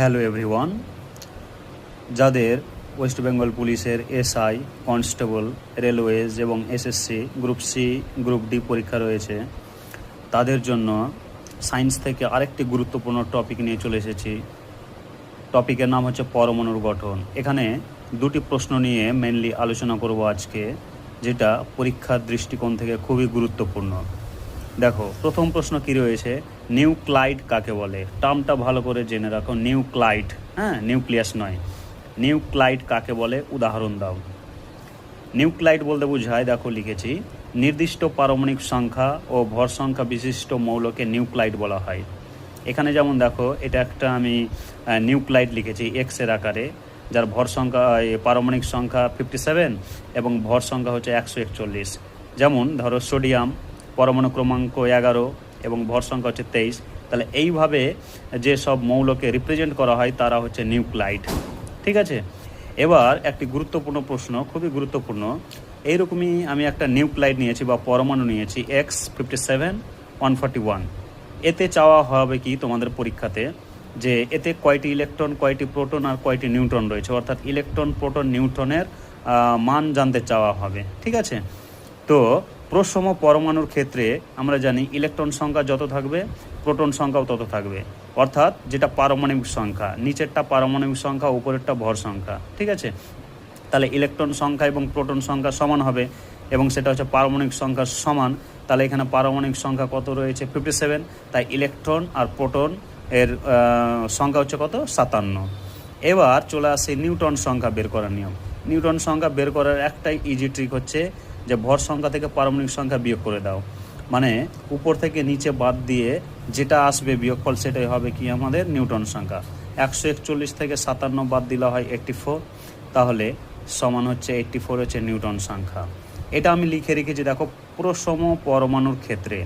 Hello everyone, যাদের West Bengal পুলিশের SI, constable, railways এবং SSC group C, group D পরীক্ষা রয়েছে, তাদের জন্য সায়েন্স থেকে আরেকটি গুরুত্বপূর্ণ টপিক নিয়ে চলে এসেছি। টপিকের নাম হচ্ছে পরমাণুর গঠন। এখানে দুটি প্রশ্ন নিয়ে মেনলি আলোচনা করব আজকে, যেটা পরীক্ষার দৃষ্টিকোণ থেকে খুবই গুরুত্বপূর্ণ। দেখো প্রথম প্রশ্ন কি রয়েছে? নিউক্লাইড কাকে বলে? টার্মটা ভালো করে জেনে রাখো নিউক্লাইড হ্যাঁ? নিউক্লিয়াস নয়। নিউক্লাইড কাকে বলে? উদাহরণ দাও। নিউক্লাইড বলতে বোঝায় দেখো লিখেছি নির্দিষ্ট পারমাণবিক সংখ্যা ও ভর সংখ্যা বিশিষ্ট মৌলকে নিউক্লাইড বলা হয়। এখানে যেমন দেখো এটা একটা আমি নিউক্লাইড লিখেছি এক্সের আকারে যার ভর সংখ্যা এ, পারমাণবিক সংখ্যা ফিফটি সেভেন এবং ভর সংখ্যা হচ্ছে একশো একচল্লিশ। যেমন ধরো সোডিয়াম পরমাণু ক্রমাঙ্ক এগারো এবং ভর সংখ্যা হচ্ছে তেইশ। তাহলে এইভাবে যে সব মৌলকে রিপ্রেজেন্ট করা হয়, তারা হচ্ছে নিউক্লাইড। ঠিক আছে? এবার একটি গুরুত্বপূর্ণ প্রশ্ন, খুবই গুরুত্বপূর্ণ। এইরকমই আমি একটা নিউক্লাইড নিয়েছি বা পরমাণু নিয়েছি X fifty seven one forty one এতে চাওয়া হবে কি তোমাদের পরীক্ষাতে? যে এতে কয়টি ইলেকট্রন, কয়টি প্রোটন আর কয়টি নিউট্রন রয়েছে? অর্থাৎ ইলেকট্রন, প্রোটন, নিউট্রনের মান জানতে চাওয়া হবে। ঠিক আছে? তো প্রসম পরমাণুর ক্ষেত্রে আমরা জানি ইলেকট্রন সংখ্যা যত থাকবে, প্রোটন সংখ্যাও তত থাকবে। অর্থাৎ যেটা পারমাণবিক সংখ্যা, নিচেরটা পারমাণবিক সংখ্যা, উপরেরটা ভর সংখ্যা, ঠিক আছে? তাহলে ইলেকট্রন সংখ্যা এবং প্রোটন সংখ্যা সমান হবে এবং সেটা হচ্ছে পারমাণবিক সংখ্যা সমান। তাহলে এখানে পারমাণবিক সংখ্যা কত রয়েছে? ফিফটি সেভেন তাই ইলেকট্রন আর প্রোটন এর সংখ্যা হচ্ছে কত? সাতান্ন। এবার চলে আসে নিউটন সংখ্যা বের করার নিয়ম। নিউটন সংখ্যা বের করার একটাই ইজি ট্রিক হচ্ছে যে ভর সংখ্যা থেকে পারমাণবিক সংখ্যা বিয়োগ করে দাও। মানে উপর থেকে নিচে বাদ দিয়ে যেটা আসবে বিয়োগফল সেটাই হবে কি আমাদের নিউটন সংখ্যা। একশো একচল্লিশ থেকে সাতান্ন বাদ দিলে হয় এইট্টি ফোর, তাহলে সমান হচ্ছে এইট্টি ফোর হচ্ছে নিউটন সংখ্যা। এটা আমি লিখে রেখেছি, দেখো প্রসম পরমাণুর ক্ষেত্রে।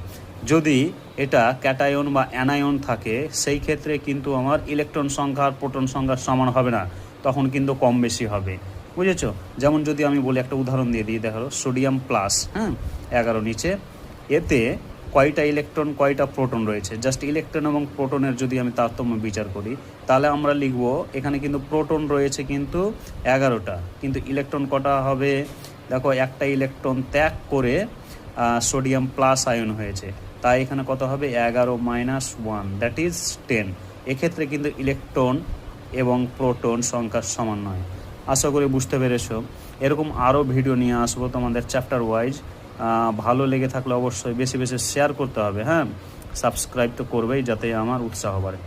যদি এটা ক্যাটায়ন বা অ্যানায়ন থাকে, সেই ক্ষেত্রে কিন্তু আমার ইলেকট্রন সংখ্যা আর প্রোটন সংখ্যা সমান হবে না, তখন কিন্তু কম বেশি হবে। বুঝেছ? যেমন যদি আমি বলি একটা উদাহরণ দিয়ে দিই, দেখো সোডিয়াম প্লাস হ্যাঁ এগারো নিচে। এতে কয়টা ইলেকট্রন কয়টা প্রোটন রয়েছে? জাস্ট ইলেকট্রন এবং প্রোটনের যদি আমি তারতম্য বিচার করি, তাহলে আমরা লিখব, এখানে কিন্তু প্রোটন রয়েছে কিন্তু এগারোটা। কিন্তু ইলেকট্রন কটা হবে? দেখো, একটা ইলেকট্রন ত্যাগ করে সোডিয়াম প্লাস আয়ন হয়েছে। তাই এখানে কত হবে? এগারো minus one that is ten এক্ষেত্রে কিন্তু ইলেকট্রন এবং প্রোটন সংখ্যা সমান নয়। আশা করি বুঝতে পেরেছ। এরকম আরও ভিডিও নিয়ে আসব তোমাদের চ্যাপ্টার ওয়াইজ ভালো লেগে থাকলে অবশ্যই বেশি বেশি শেয়ার করতে হবে হ্যাঁ? সাবস্ক্রাইব তো করবেই যাতে আমার উৎসাহ বাড়ে।